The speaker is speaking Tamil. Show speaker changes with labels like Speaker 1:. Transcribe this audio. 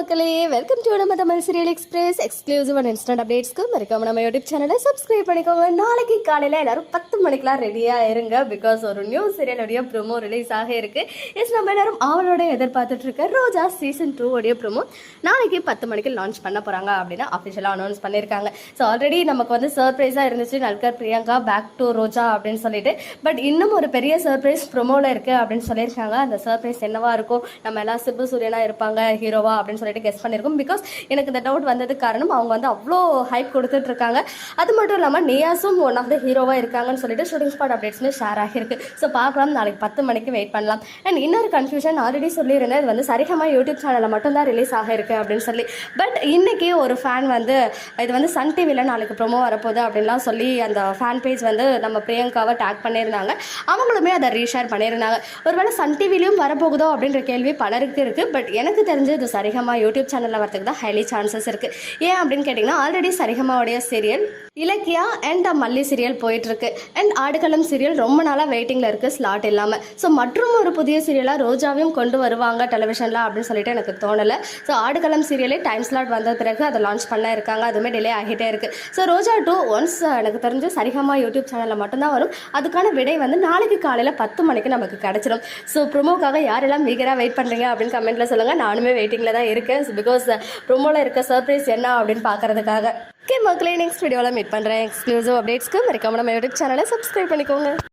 Speaker 1: மக்களே வெல்கம் டு நம்ம Tamil serial express exclusive and instant அப்டேட்ஸ்க்கு மறக்காம நம்ம யூடியூப் சேனலை சப்ஸ்கிரைப் பண்ணிக்கோங்க. நாளைக்கு காலையில் எல்லாரும் பத்து மணிக்கெலாம் ரெடியாக இருங்க. பிகாஸ் ஒரு நியூ சீரியலுடைய ப்ரோமோ ரிலீஸ் ஆக இருக்கு. எஸ் நம்ம எல்லாரும் அவளோட எதிர்பார்த்துட்டு இருக்க ரோஜா சீசன் டூ உடைய ப்ரோமோ நாளைக்கு பத்து மணிக்கு லான்ச் பண்ண போகிறாங்க அப்படின்னு அஃபிஷியலாக அனௌன்ஸ் பண்ணியிருக்காங்க ஸோ ஆல்ரெடி நமக்கு வந்து சர்ப்ரைஸாக இருந்துச்சு. நல்கர் பிரியங்கா பேக் டு ரோஜா அப்படின்னு சொல்லிட்டு. பட் இன்னும் ஒரு பெரிய சர்ப்ரைஸ் ப்ரோமோவில் இருக்குது அப்படின்னு சொல்லியிருக்காங்க. அந்த சர்ப்ரைஸ் என்னவா இருக்கும்? நம்ம எல்லாம் சிபு சூரியனாக இருப்பாங்க ஹீரோவா அப்படின்னு சொல்லி சொல்லிட்டு கெஸ் பண்ணியிருக்கோம் பிகாஸ் எனக்கு இந்த டவுட் வந்ததுக்கு காரணம் அவங்க வந்து அவ்வளோ ஹைப் கொடுத்துட்டு இருக்காங்க. அது மட்டும் இல்லாமல் நியாஸும் ஒன் ஆஃப் த ஹீரோவாக இருக்காங்கன்னு சொல்லிட்டு ஷூட்டிங் ஸ்பாட் அப்டேட்ஸ்னு ஷேர் ஆகியிருக்கு. ஸோ பார்க்கலாம். நாளைக்கு பத்து மணிக்கு வெயிட் பண்ணலாம். அண்ட் இன்னொரு கன்ஃபியூஷன் ஆல்ரெடி சொல்லியிருந்தேன். இது வந்து சரிகமா யூடியூப் சேனலில் மட்டும்தான் ரிலீஸ் ஆகிருக்கு அப்படின்னு சொல்லி. பட் இன்னைக்கு ஒரு ஃபேன் வந்து இது வந்து சன் டிவியில் நாளைக்கு ப்ரொமோ வரப்போகுது அப்படின்லாம் சொல்லி அந்த ஃபேன் பேஜ் வந்து நம்ம பிரியங்காவை டேக் பண்ணியிருந்தாங்க. அவங்களுமே அதை ரீஷேர் பண்ணியிருந்தாங்க. ஒருவேளை சன் டிவிலையும் வரப்போகுதோ அப்படின்ற கேள்வி பலருக்கு இருக்குது பட் எனக்கு தெரிஞ்சு இது சரிகமா யூடியூப் சேனலில் வரதுக்கு தான் ஹைலி சான்சஸ் இருக்குது ஏன் அப்படின்னு கேட்டிங்கன்னா already சரிகமாவுடைய serial Ilakkiya and Malli serial போயிட்டுருக்கு. அண்ட் ஆடுகளம் சீரியல் ரொம்ப நாளாக வெயிட்டிங்கில் இருக்குது ஸ்லாட் இல்லாமல் ஸோ மற்றும் ஒரு புதிய சீரியலாக ரோஜாவையும் கொண்டு வருவாங்க டெலிவிஷனில் அப்படின்னு சொல்லிட்டு எனக்கு தோணலை. ஸோ ஆடுகளம் சீரியலே டைம் ஸ்லாட் வந்த பிறகு அதை லான்ச் பண்ண இருக்காங்க. அதுவுமே டிலே ஆகிட்டே இருக்குது ஸோ ரோஜா டூ ஒன்ஸ் எனக்கு தெரிஞ்சு சரிகமா யூடியூப் சேனலில் மட்டும்தான் வரும். அதுக்கான விடை வந்து நாளைக்கு காலையில் பத்து மணிக்கு நமக்கு கிடச்சிடும் ஸோ ப்ரொமோக்காக யாரெல்லாம் மீகராக வெயிட் பண்ணுறீங்க அப்படின்னு கமெண்ட்டில் சொல்லுங்கள் நானுமே வெயிட்டிங்கில் தான் இருக்கேன். பிகாஸ் ப்ரோமோவில் uh, இருக்க சர்ப்ரைஸ் என்ன அப்படின்னு பார்க்கறதுக்காக. ஓகே மக்களே நெக்ஸ்ட் வீடியோவில் மீட் பண்ணுறேன் எக்ஸ்க்ளூசிவ் அப்டேட்ஸ்க்கு மறக்காம நம்ம யூடியூப் சேனலை சப்ஸ்கிரைப் பண்ணிக்கோங்க.